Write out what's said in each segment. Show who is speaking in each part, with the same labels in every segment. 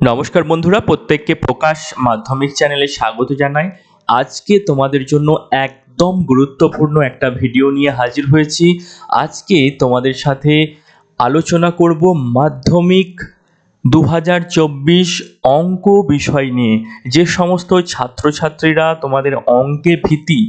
Speaker 1: নমস্কার বন্ধুরা, প্রত্যেককে প্রকাশ মাধ্যমিক চ্যানেলে স্বাগত জানাই। আজকে তোমাদের জন্য একদম গুরুত্বপূর্ণ একটা ভিডিও নিয়ে হাজির হয়েছি। আজকে তোমাদের সাথে আলোচনা করব মাধ্যমিক দু হাজার চব্বিশ অঙ্ক বিষয় নিয়ে। যে সমস্ত ছাত্রছাত্রীরা তোমাদের অঙ্কে ভীতি,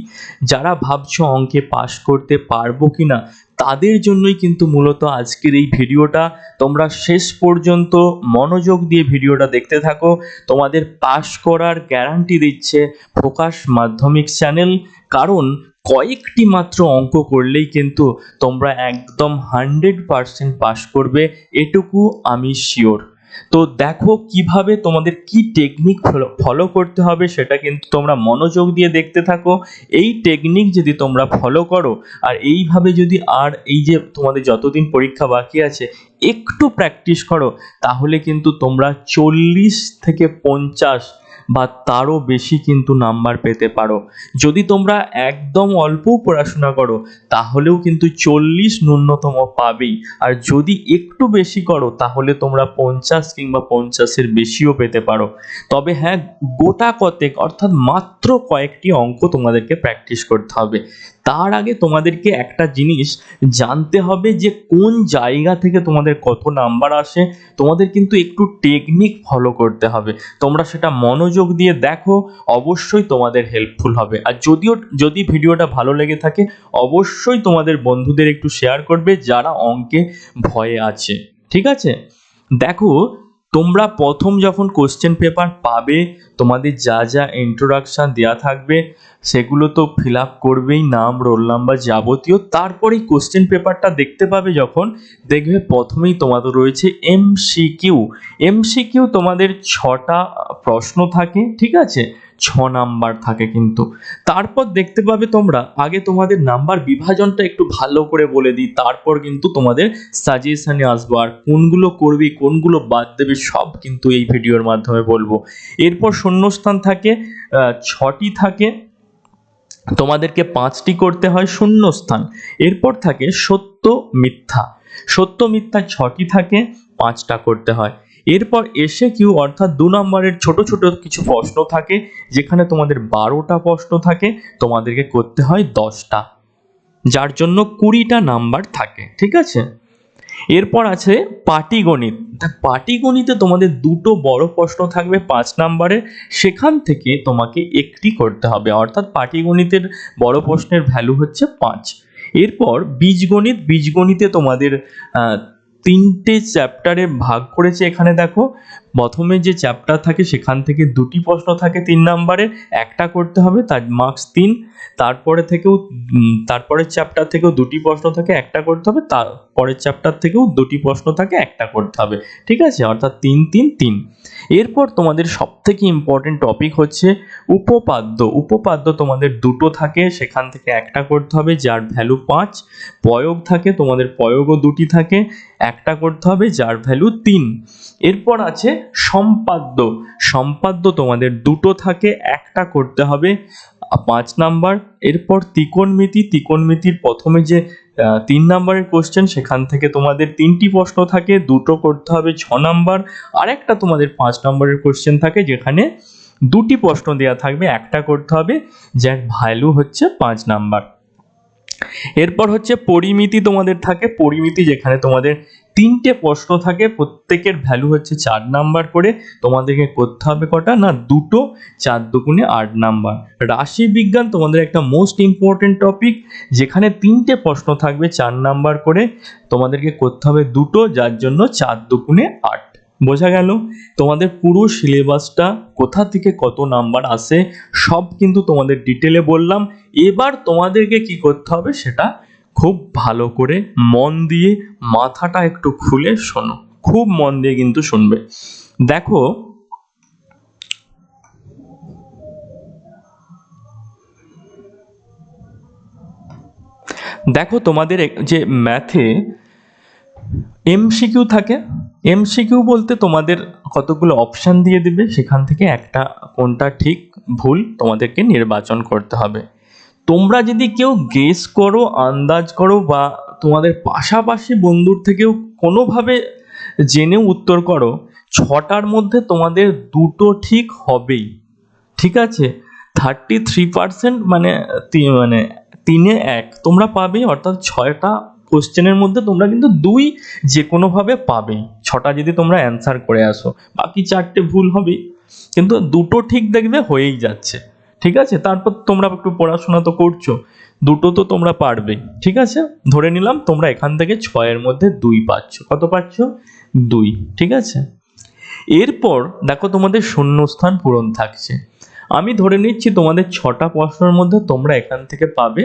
Speaker 1: যারা ভাবছ অঙ্কে পাশ করতে পারব কি না তাদের জন্যই কিন্তু মূলত আজকের এই ভিডিওটা। তোমরা শেষ পর্যন্ত মনোযোগ দিয়ে ভিডিওটা দেখতে থাকো। তোমাদের পাশ করার গ্যারান্টি দিচ্ছে প্রকাশ মাধ্যমিক চ্যানেল। কারণ কয়েকটি মাত্র অঙ্ক করলেই কিন্তু তোমরা একদম হান্ড্রেড পারসেন্ট পাশ করবে। এটুকু আমি শিওর। তো দেখো কীভাবে তোমাদের কি টেকনিক ফলো করতে হবে সেটা কিন্তু তোমরা মনোযোগ দিয়ে দেখতে থাকো। এই টেকনিক যদি তোমরা ফলো করো, আর এইভাবে যদি আর এই যে তোমাদের যতদিন পরীক্ষা বাকি আছে, একটু প্র্যাকটিস করো, তাহলে কিন্তু তোমরা চল্লিশ থেকে পঞ্চাশ বা তারও বেশি কিন্তু নাম্বার পেতে পারো। যদি তোমরা একদম অল্প পড়াশোনা করো, তাহলেও কিন্তু চল্লিশ ন্যূনতম পাবেই। আর যদি একটু বেশি করো, তাহলে তোমরা পঞ্চাশ কিংবা পঞ্চাশের বেশিও পেতে পারো। তবে হ্যাঁ গোটা কতেক, অর্থাৎ মাত্র কয়েকটি অঙ্ক তোমাদেরকে প্র্যাকটিস করতে হবে। তার আগে তোমাদেরকে একটা জিনিস জানতে হবে যে কোন জায়গা থেকে তোমাদের কত নাম্বার আসে। তোমাদের কিন্তু একটু টেকনিক ফলো করতে হবে। তোমরা সেটা মনোযোগ দিয়ে দেখো, অবশ্যই তোমাদের হেল্পফুল হবে। আর যদিও, যদি ভিডিওটা ভালো লেগে থাকে, অবশ্যই তোমাদের বন্ধুদের একটু শেয়ার করবে যারা অঙ্কে ভয়ে আছে। ঠিক আছে? দেখো তোমরা প্রথম যখন কোশ্চেন পেপার পাবে, তোমাদের যা যা ইন্ট্রোডাকশান দেওয়া থাকবে, সেগুলো তো ফিল আপ করবেই, নাম রোল নাম্বার যাবতীয়। তারপরেই কোশ্চেন পেপারটা দেখতে পাবে যখন, দেখবে প্রথমেই তোমাদের রয়েছে M C Q M C Q তোমাদের ছটা প্রশ্ন থাকে, ঠিক আছে? ছ নাম্বার থাকে কিন্তু। তারপর দেখতে পাবে তোমরা, আগে তোমাদের নাম্বার বিভাজনটা একটু ভালো করে বলে দিই, তারপর কিন্তু তোমাদের সাজেশনে আসব। আর কোনগুলো করবি, কোনগুলো বাদ দেবে, সব কিন্তু এই ভিডিওর মাধ্যমে বলব। এরপর শূন্যস্থান থাকে ছটি থাকে, তোমাদেরকে পাঁচটি করতে হয় শূন্যস্থান। এরপর থাকে সত্য মিথ্যা। সত্য মিথ্যা ছটি থাকে, পাঁচটা করতে হয়। এরপর এসে কিউ অর্থাৎ দু নম্বরের ছোট ছোট কিছু প্রশ্ন থাকে, যেখানে তোমাদের বারোটা প্রশ্ন থাকে, তোমাদেরকে করতে হয় দশটা। যার জন্য কুড়িটা নাম্বার থাকে, ঠিক আছে? এরপর আছে পাটিগণিত। পাটিগণিতে তোমাদের দুটো বড় প্রশ্ন থাকবে পাঁচ নাম্বারে। সেখান থেকে তোমাকে একটি করতে হবে, অর্থাৎ পাটিগণিতের বড় প্রশ্নের ভ্যালু হচ্ছে পাঁচ। এরপর বীজগণিত, বীজগণিতে তোমাদের তিনটে চ্যাপ্টারে ভাগ করেছে এখানে দেখো। প্রথমে যে চ্যাপ্টার থাকে সেখান থেকে দুটি প্রশ্ন থাকে তিন নাম্বারে, একটা করতে হবে তার মার্কস তিন, তারপরে থেকেও তারপরের চ্যাপ্টার থেকেও দুটি প্রশ্ন থাকে, একটা করতে হবে, তারপরের চ্যাপ্টার থেকেও দুটি প্রশ্ন থাকে, একটা করতে হবে, ঠিক আছে? অর্থাৎ তিন তিন তিন। এরপর তোমাদের সব থেকে ইম্পর্টেন্ট টপিক হচ্ছে উপপাদ্য। উপপাদ্য তোমাদের দুটো থাকে, সেখান থেকে একটা করতে হবে যার ভ্যালু পাঁচ, প্রয়োগ থাকে তোমাদের প্রয়োগও দুটি থাকে, একটা করতে হবে যার ভ্যালু তিন। এরপর আছে সম্পাদ্য। সম্পাদ্য তোমাদের দুটো থাকে, একটা করতে হবে। পাঁচ নাম্বার, এরপর ত্রিকোণমিতি। ত্রিকোণমিতির প্রথমে যে তিন নাম্বারের কোশ্চেন সেখান থেকে তোমাদের তিনটি প্রশ্ন থাকে, দুটো করতে হবে ছ নাম্বার। আর একটা তোমাদের পাঁচ নম্বরের কোশ্চেন থাকে, যেখানে দুটি প্রশ্ন দেওয়া থাকবে, একটা করতে হবে, যার ভ্যালু হচ্ছে পাঁচ নাম্বার। এরপর হচ্ছে পরিমিতি তোমাদের থাকে, পরিমিতি যেখানে তোমাদের তিনটে প্রশ্ন থাকে, প্রত্যেকের ভ্যালু হচ্ছে চার নাম্বার করে, তোমাদেরকে করতে হবে কটা? না, দুটো, চার দুগুণে আট নাম্বার রাশি বিজ্ঞান তোমাদের একটা মোস্ট ইম্পর্টেন্ট টপিক যেখানে তিনটে প্রশ্ন থাকবে চার নাম্বার করে, তোমাদেরকে করতে হবে দুটো, যার জন্য চার দুগুণে আট। বোঝা গেল তোমাদের পুরো সিলেবাসটা কোথা থেকে কত নাম্বার আসে, সব কিন্তু তোমাদের ডিটেলে বললাম। এবার তোমাদেরকে কি করতে হবে সেটা খুব ভালো করে মন দিয়ে মাথাটা একটু খুলে শোনো, খুব মন দিয়ে কিন্তু শুনবে। দেখো দেখো তোমাদের যে ম্যাথে এমসিকিউ থাকে এমসিকিউ বলতে তোমাদের কতগুলো অপশান দিয়ে দিবে, সেখান থেকে একটা কোনটা ঠিক, ভুল তোমাদেরকে নির্বাচন করতে হবে। তোমরা যদি কেউ গেস করো, আন্দাজ করো বা তোমাদের পাশাপাশি বন্ধুর থেকেও কোনোভাবে জেনেও উত্তর করো, ছটার মধ্যে তোমাদের দুটো ঠিক হবেই। ঠিক আছে? থার্টি থ্রি পার্সেন্ট মানে মানে তিনে এক। তোমরা পাবেই অর্থাৎ ছয়টা কোশ্চেনের মধ্যে তোমরা কিন্তু দুই যে কোনোভাবে পাবেই ছটা যদি তোমরা অ্যান্সার করে আসো, বাকি চারটে ভুল হবে। কিন্তু দুটো ঠিক দেখবে হয়েই যাচ্ছে। ঠিক আছে? তারপর তোমরা একটু পড়াশোনা তো করছ, দুটো তো তোমরা পারবে। ঠিক আছে? ধরে নিলাম তোমরা এখান থেকে ছয়ের মধ্যে দুই পাচ্ছ। কত পাচ্ছ? দুই। ঠিক আছে? এরপর দেখো তোমাদের শূন্যস্থান পূরণ থাকছে। আমি ধরে নিচ্ছি তোমাদের ছটা প্রশ্নের মধ্যে তোমরা এখান থেকে পাবে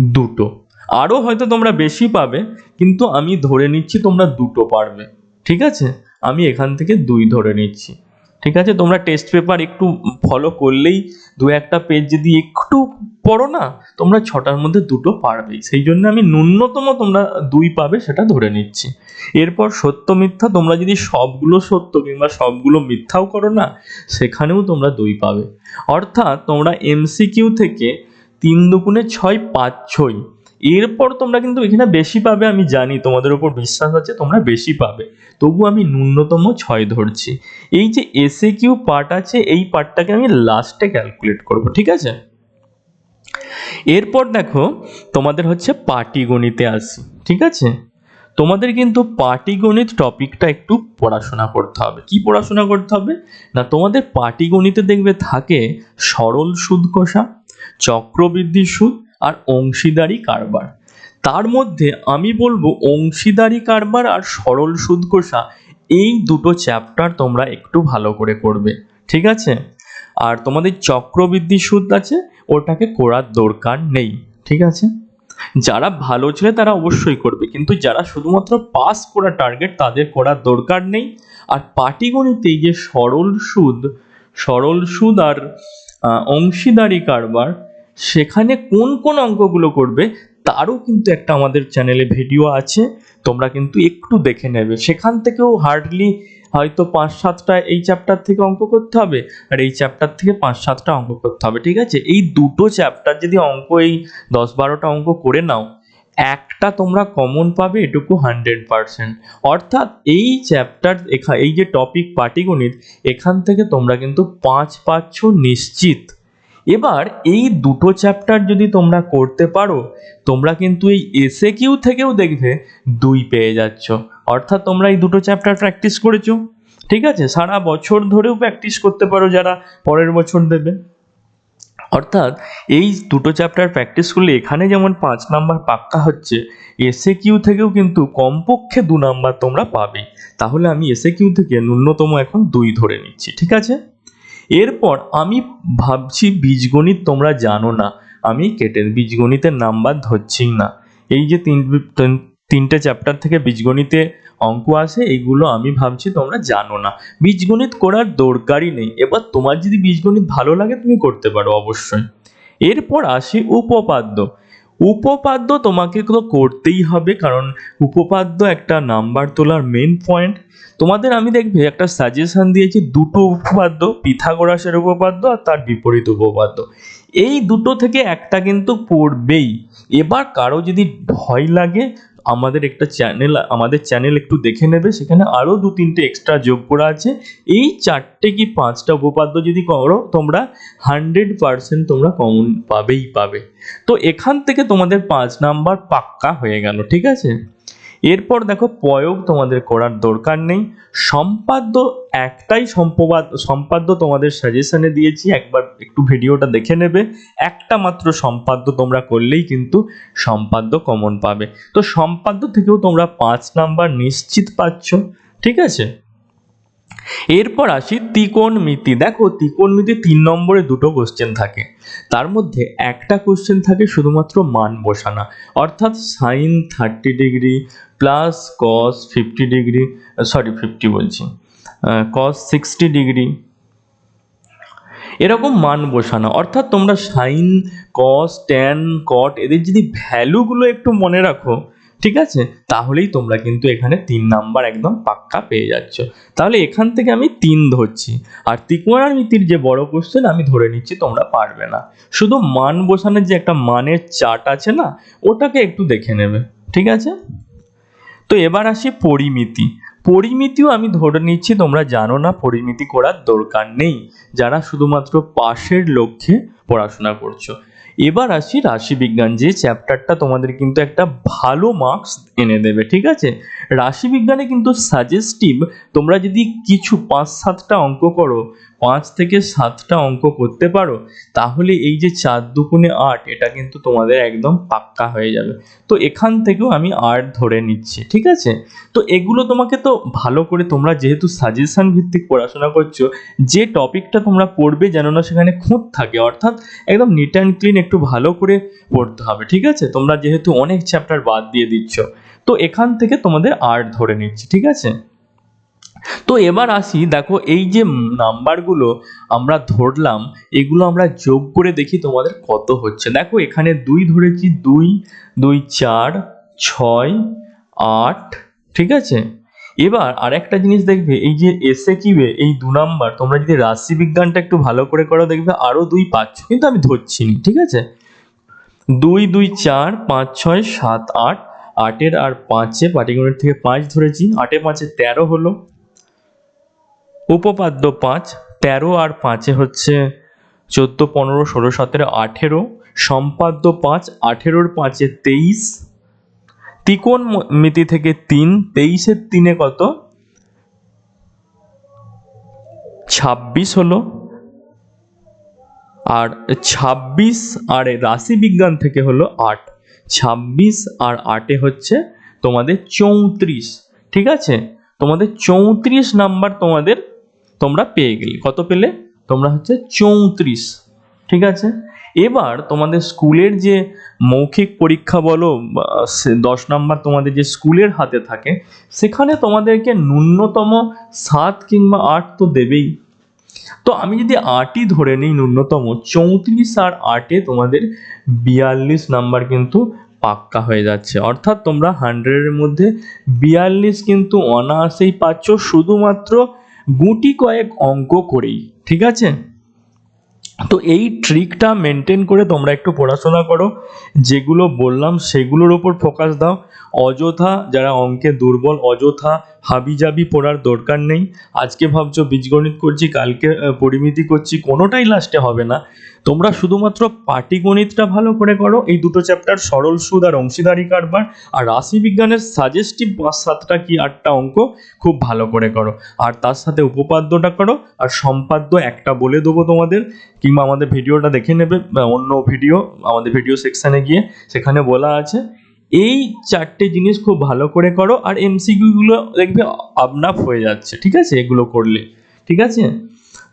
Speaker 1: দুটো। আরও হয়তো তোমরা বেশি পাবে, কিন্তু আমি ধরে নিচ্ছি তোমরা দুটো পারবে। ঠিক আছে? আমি এখান থেকে দুই ধরে নিচ্ছি। ঠিক আছে? তোমরা টেস্ট পেপার একটু ফলো করলেই দু একটা পেজ যদি একটু পড়ো না, তোমরা ছটার মধ্যে দুটো পারবেই। সেই জন্য আমি ন্যূনতম তোমরা দুই পাবে, সেটা ধরে নিচ্ছি। এরপর সত্য মিথ্যা, তোমরা যদি সবগুলো সত্য কিংবা সবগুলো মিথ্যাও করো না, সেখানেও তোমরা দুই পাবে। অর্থাৎ তোমরা এমসিকিউ থেকে তিন দুগুণে ছয় পাচ্ছই এরপর তোমরা কিন্তু এখানে বেশি পাবে, আমি জানি, তোমাদের উপর বিশ্বাস আছে, তোমরা বেশি পাবে। তবু আমি ন্যূনতম ছয় ধরছি। এই যে এসে কিউ পার্ট আছে, এই পার্টটাকে আমি লাস্টে ক্যালকুলেট করব, ঠিক আছে? এরপর দেখো, তোমাদের হচ্ছে পাটিগণিতে আসি, ঠিক আছে? তোমাদের কিন্তু পাটিগণিত টপিকটা একটু পড়াশোনা করতে হবে। কি পড়াশোনা করতে হবে? না, তোমাদের পাটিগণিতে দেখবে থাকে সরল সুদ কষা, চক্রবৃদ্ধি সুদ আর অংশীদারি কারবার। তার মধ্যে আমি বলব অংশীদারি কারবার আর সরল সুদ কষা এই দুটো চ্যাপ্টার তোমরা একটু ভালো করে করবে। ঠিক আছে? আর তোমাদের চক্রবৃদ্ধি সুদ আছে, ওটাকে করার দরকার নেই। ঠিক আছে? যারা ভালো ছেলে তারা অবশ্যই করবে, কিন্তু যারা শুধুমাত্র পাস করা টার্গেট তাদের করার দরকার নেই। আর পাটিগণিতে যে সরল সুদ সরল সুদ আর অংশীদারি কারবার সেখানে কোন কোন অঙ্কগুলো করবে, তারও কিন্তু একটা আমাদের চ্যানেলে ভিডিও আছে, তোমরা কিন্তু একটু দেখে নেবে। সেখান থেকেও হার্ডলি হয়তো পাঁচ সাতটা এই চ্যাপ্টার থেকে অঙ্ক করতে হবে, আর এই চ্যাপ্টার থেকে পাঁচ সাতটা অঙ্ক করতে হবে, ঠিক আছে? এই দুটো চ্যাপ্টার যদি অঙ্ক, এই দশ বারোটা অঙ্ক করে নাও, একটা তোমরা কমন পাবে, এটুকু হান্ড্রেড পার্সেন্ট অর্থাৎ এই চ্যাপ্টার এই যে টপিক পাটিগণিত, এখান থেকে তোমরা কিন্তু পাঁচ পাচ্ছ নিশ্চিত। এবার এই দুটো চ্যাপ্টার যদি তোমরা করতে পারো, তোমরা কিন্তু এই এসে কিউ থেকেও দেখবে দুই পেয়ে যাচ্ছ। অর্থাৎ তোমরা এই দুটো চ্যাপ্টার প্র্যাকটিস করেছ। ঠিক আছে? সারা বছর ধরেও প্র্যাকটিস করতে পারো যারা পরের বছর দেবে। অর্থাৎ এই দুটো চ্যাপ্টার প্র্যাকটিস করলে এখানে যেমন পাঁচ নাম্বার পাক্কা হচ্ছে এসে কিউ থেকেও কিন্তু কমপক্ষে দু নাম্বার তোমরা পাবে। তাহলে আমি এসে কিউ থেকে ন্যূনতম এখন দুই ধরে নিচ্ছি। ঠিক আছে? এরপর আমি ভাবছি বীজগণিত তোমরা জানো না। আমি কেটে বীজগণিতের নাম্বার ধরছি না। এই যে তিন, তিন- তিনটে চ্যাপ্টার থেকে বীজগণিতে অঙ্ক আসে এইগুলো আমি ভাবছি তোমরা জানো না। বীজগণিত করার দরকারই নেই। এবার তোমার যদি বীজগণিত ভালো লাগে তুমি করতে পারো অবশ্যই। এরপর আসি উপপাদ্য। উপপাদ্য তোমাকে তো করতেই হবে, কারণ উপপাদ্য একটা নাম্বার তোলার মেন পয়েন্ট তোমাদের আমি দেখবে একটা সাজেশন দিয়েছি, দুটো উপপাদ্য, পিথাগোরাসের উপপাদ্য আর তার বিপরীত উপপাদ্য। এই দুটো থেকে একটা কিন্তু পড়বেই। এবার কারও যদি ভয় লাগে আমাদের একটা চ্যানেল আমাদের চ্যানেল একটু দেখে নেবে। সেখানে আরও দু তিনটে এক্সট্রা যোগ করা আছে। এই চারটে কি পাঁচটা উপপাদ্য যদি করো, তোমরা হান্ড্রেড পারসেন্ট তোমরা কমন পাবেই পাবে। তো এখান থেকে তোমাদের পাঁচ নাম্বার পাক্কা হয়ে গেল, ঠিক আছে? এরপর দেখো প্রয়োগ তোমাদের করার দরকার নেই। সম্পাদ্য একটাই সম্পবাদ সম্পাদ্য তোমাদের সাজেশনে দিয়েছি, একবার একটু ভিডিওটা দেখে নেবে। একটা মাত্র সম্পাদ্য তোমরা করলেই কিন্তু সম্পাদ্য কমন পাবে। তো সম্পাদ্য থেকেও তোমরা পাঁচ নাম্বার নিশ্চিত পাচ্ছ, ঠিক আছে? এরপর আসি ত্রিকোণমিতি দেখো ত্রিকোণমিতি তিন নম্বরে দুটো কোশ্চেন থাকে। তার মধ্যে একটা কোশ্চেন থাকে শুধুমাত্র মান বসানা। অর্থাৎ sine thirty degree plus cos fifty degree sorry fifty বলছি। কস সিক্সটি ডিগ্রি এরকম মান বসানো। অর্থাৎ তোমরা সাইন কস ট্যান কট এদের যদি ভ্যালুগুলো একটু মনে রাখো ঠিক আছে? তাহলেই তোমরা কিন্তু এখানে তিন নাম্বার একদম পাক্কা পেয়ে যাচ্ছ। তাহলে এখান থেকে আমি তিন ধরছি। আর ত্রিকোণামিতির যে বড় কোশ্চেন আমি ধরে নিচ্ছি তোমরা পারবে না। শুধু মান বসানোর যে একটা মানের চার্ট আছে না, ওটাকে একটু দেখে নেবে। ঠিক আছে? তো এবার আসি পরিমিতি। পরিমিতিও আমি ধরে নিচ্ছি, তোমরা জানো না, পরিমিতি করার দরকার নেই। যারা শুধুমাত্র পাশের লক্ষ্যে পড়াশোনা করছ। এবার আসি রাশিবিজ্ঞান, যে চ্যাপ্টারটা তোমাদের কিন্তু একটা ভালো মার্কস এনে দেবে, ঠিক আছে? রাশিবিজ্ঞানে কিন্তু সাজেস্টিভ তোমরা যদি কিছু পাঁচ সাতটা অঙ্ক করো পাঁচ থেকে সাতটা অঙ্ক করতে পারো, তাহলে এই যে চার দুগুণে আট, এটা কিন্তু তোমাদের একদম পাক্কা হয়ে যাবে। তো এখান থেকেও আমি আট ধরে নিচ্ছি, ঠিক আছে? তো এগুলো তোমাকে তো ভালো করে তোমরা যেহেতু সাজেশন ভিত্তিক পড়াশোনা করছ, যে টপিকটা তোমরা পড়বে যেন না সেখানে খুঁত থাকে, অর্থাৎ একদম নিট অ্যান্ড ক্লিন একটু ভালো করে পড়তে হবে, ঠিক আছে? তোমরা যেহেতু অনেক চ্যাপ্টার বাদ দিয়ে দিচ্ছ, তো এখান থেকে তোমাদের আর্ট ধরে নিচ্ছি, ঠিক আছে? তো এবার আসি, দেখো এই যে নাম্বারগুলো আমরা ধরলাম, এগুলো আমরা যোগ করে দেখি তোমাদের কত হচ্ছে। দেখো এখানে দুই ধরেছি দুই দুই চার, ছয়, আট, ঠিক আছে? এবার আরেকটা জিনিস দেখবে, এই যে এসে কিবে এই দু নাম্বার তোমরা যদি রাশি বিজ্ঞানটা একটু ভালো করে করো দেখবে আরও দুই পাচ্ছ, কিন্তু আমি ধরছি নি, ঠিক আছে? দুই দুই চার, পাঁচ, ছয়, সাত, আট, আটের আর পাঁচে পাটিগণিত থেকে পাঁচ ধরেছি আটে পাঁচে তেরো হলো উপপাদ্য পাঁচ, তেরো আর পাঁচে হচ্ছে চোদ্দ, পনেরো, ষোলো, সতেরো, আঠেরো। সম্পাদ্য পাঁচ, আঠেরোর পাঁচে তেইশ। তিকোণ ম- মিতি থেকে তিন, তেইশের তিনে কত? ছাব্বিশ হলো। আর ছাব্বিশ আর রাশি বিজ্ঞান থেকে হলো আট। ছাব্বিশ আর আটে হচ্ছে তোমাদের চৌত্রিশ। ঠিক আছে? তোমাদের চৌত্রিশ নাম্বার তোমাদের তোমরা পেয়ে গেলে। কত পেলে? তোমরা হচ্ছে চৌত্রিশ। ঠিক আছে? এবার তোমাদের স্কুলের যে মৌখিক পরীক্ষা বলো দশ নাম্বার তোমাদের যে স্কুলের হাতে থাকে, সেখানে তোমাদেরকে ন্যূনতম সাত কিংবা আট তো দেবেই। তো আমি যদি আটই ধরে নিই ন্যূনতম, চৌত্রিশ আর আটে তোমাদের বিয়াল্লিশ নাম্বার কিন্তু পাক্কা হয়ে যাচ্ছে। অর্থাৎ তোমরা হান্ড্রেডের মধ্যে বিয়াল্লিশ কিন্তু অনায়াসেই পাচ্ছ। শুধুমাত্র গুটি কয়েক অঙ্ক করেই, ঠিক আছে? তো এই ট্রিকটা মেনটেন করে তোমরা একটু পড়াশোনা করো। যেগুলো বললাম সেগুলোর ওপর ফোকাস দাও। অযথা যারা অঙ্কে দুর্বল, অযথা হাবিজাবি পড়ার দরকার নেই। আজকে ভাবছ বীজগণিত করছি, কালকে পরিমিতি করছি, কোনোটাই লাস্টে হবে না। তোমরা শুধুমাত্র পাটিগণিতটা ভালো করে করো, এই দুটো চ্যাপ্টার সরল সুদ আর অংশীদারি কারবার, আর রাশি বিজ্ঞানের সাজেস্টিভ পাঁচ সাতটা কি আটটা অঙ্ক খুব ভালো করে করো। আর তার সাথে উপপাদ্যটা করো, আর সম্পাদ্য একটা বলে দেবো তোমাদের, কিংবা আমাদের ভিডিওটা দেখে নেবে অন্য ভিডিও, আমাদের ভিডিও সেকশানে গিয়ে সেখানে বলা আছে। এই চারটে জিনিস খুব ভালো করে করো, আর এমসিকিউগুলো দেখবে আপনাপ হয়ে যাচ্ছে, ঠিক আছে? এগুলো করলে, ঠিক আছে?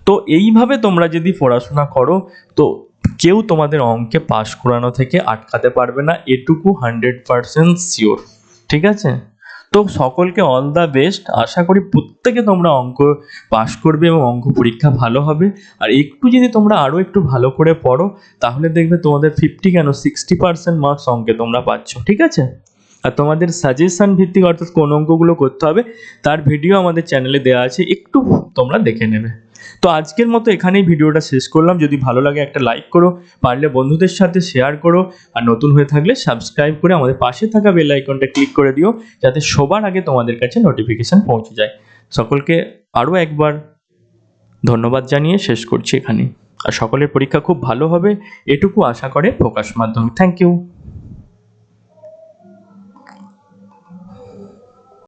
Speaker 1: তো এইভাবে তোমরা যদি পড়াশোনা করো, তো কেউ তোমাদের অঙ্কে পাশ করানো থেকে আটকাতে পারবে না, এটুকু হান্ড্রেড পারসেন্ট শিওর ঠিক আছে? তো সকলকে অল দ্য বেস্ট আশা করি প্রত্যেকে তোমরা অঙ্ক পাশ করবে এবং অঙ্ক পরীক্ষা ভালো হবে। আর একটু যদি তোমরা আরও একটু ভালো করে পড়ো, তাহলে দেখবে তোমাদের ফিফটি কেন সিক্সটি পার্সেন্ট মার্কস অঙ্কে তোমরা পাচ্ছ, ঠিক আছে? আর তোমাদের সাজেশন ভিত্তিক অর্থাৎ কোন অঙ্কগুলো করতে হবে, তার ভিডিও আমাদের চ্যানেলে দেওয়া আছে, একটু তোমরা দেখে নেবে। তো আজকের মতো এখানেই ভিডিওটা শেষ করলাম। যদি ভালো লাগে একটা লাইক করো, পারলে বন্ধুদের সাথে শেয়ার করো, আর নতুন হয়ে থাকলে সাবস্ক্রাইব করে আমাদের পাশে থাকা বেল আইকনটা ক্লিক করে দিও, যাতে সবার আগে তোমাদের কাছে নোটিফিকেশন পৌঁছে যায়। সকলকে আরও একবার ধন্যবাদ জানিয়ে শেষ করছি এখানে আর সকলের পরীক্ষা খুব ভালো হবে, এটুকু আশা করে ফোকাস মাধ্যমিক থ্যাংক ইউ